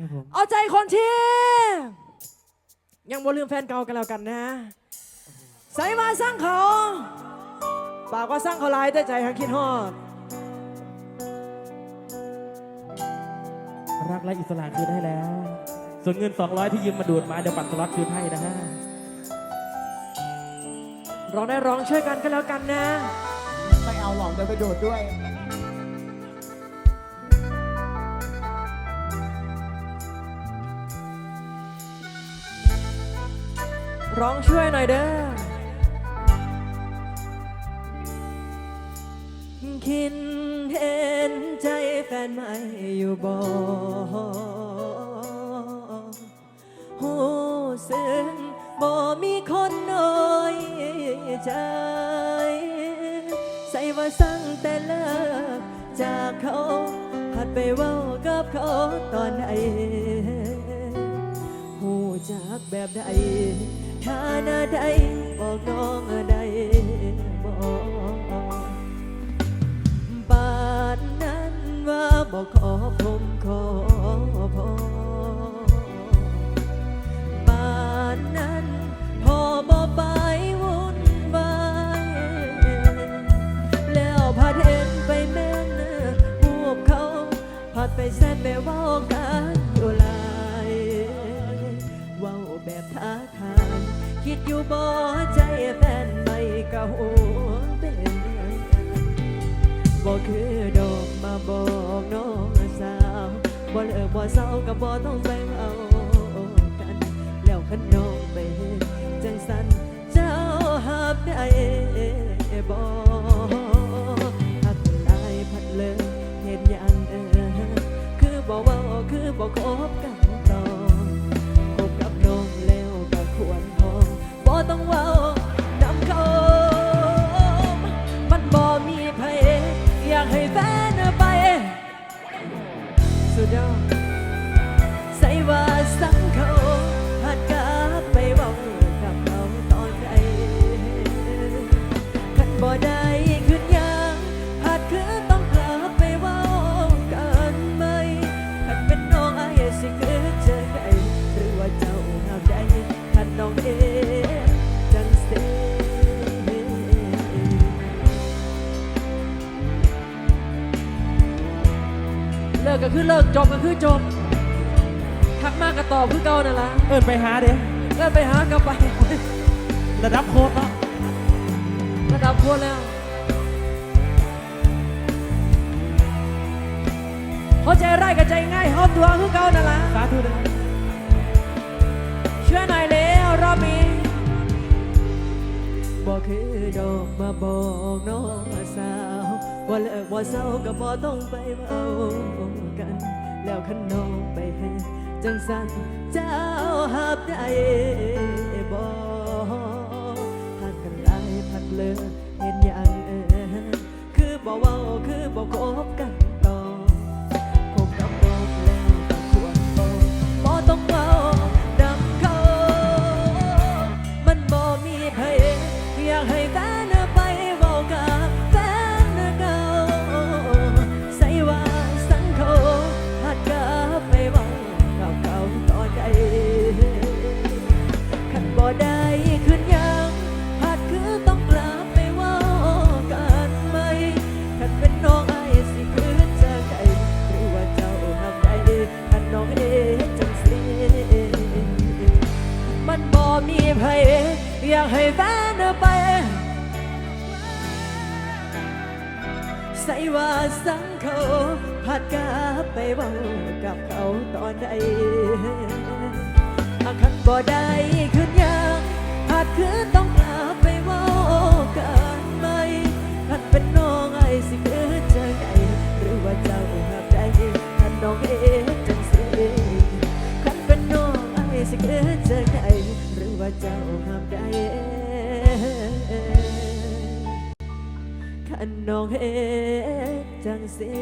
ครับผมเอาใจคนที่ยังบ่ลืมแฟนเก่ากันแล้วกันนะใส่มาสร้างเขาปากว่าสร้างเขาหลายแต่ใจหักคิดฮอด รักและอิสระคืนให้แล้ว ส่วนเงิน 200 ที่ยืมมาดูดมาเดี๋ยวปัดสล็อตคืนให้นะฮะร้องได้ร้องช่วยกันกันแล้วกันนะ ไม่เอาหรอกเดี๋ยวไปโดดด้วย ร้องช่วยหน่อยเด้อคิดเห็นใจแฟนใหม่อยู่บ่หูซึ้งบ่มีคนน้อยใจใส่ว่าสั่งแต่เลิกจากเขาหัดไปเว้ากับเขาตอนไหนหูจากแบบใด ท่าหน้าใดบอกน้องใดบอกปานนั้นว่าบอกขอผมขอพอปานนั้นพอบอกไปวุ่นวายแล้วพาเห็นไปแม่นหูบเขาพัดไปแซนไอยู่บ่ใจแฟนไม่กะหัวเป็นบ่คือดอกมาบอกน้องสาวบ่เลิกบ่เศร้าก็บ่ต้องไปเอา ว่าสังเขาหัดกลับไปเว้ากับเขาตอนใดคันบ่ได้ขึ้นยังหัดคือต้องกลับไปเว้ากันไหมคันเป็นน้องไอ้สิคือเจอใดหรือว่าเจ้าหาใดคันน้องเองจังเสเลิกก็คือเลิกจบก็คือจบ ทักมากก็ตอบคือเก่านั่นล่ะเอินไปหาเด้เลิกไปหากลับไป ระดับโค้ดเนาะระดับพวแล้วเขาใจร้ายกับใจง่ายหอมตัวคือเก่านั่นล่ะสาธุเลยเชื่อหน่อยแล้วรอบนี้บอกคือดอกมาบอกน้องสาวว่าเลิกว่าเศร้าก็บ่ต้องไปเมากัน แล้วขันน้องไปเฮ็ด จังสันเจ้าหับได้บ่หักกันหลายพัดเลยเห็นอย่างเออคือบ่เว้าคือบ่คบกัน อยากให้แฟนไป ใส่ว่าสังเขาผัดกลับไปเว้ากับเขาตอนใดอาคันบ่ได้ขึ้นยังผัดคือต้องกลับไปเว้ากันไหมคันเป็นน้องไอ้สิคือเจอใดหรือว่าเจ้าหักใดคันน้องเอ เจ้าหักใดขันน้องเฮ็ดจังเสิ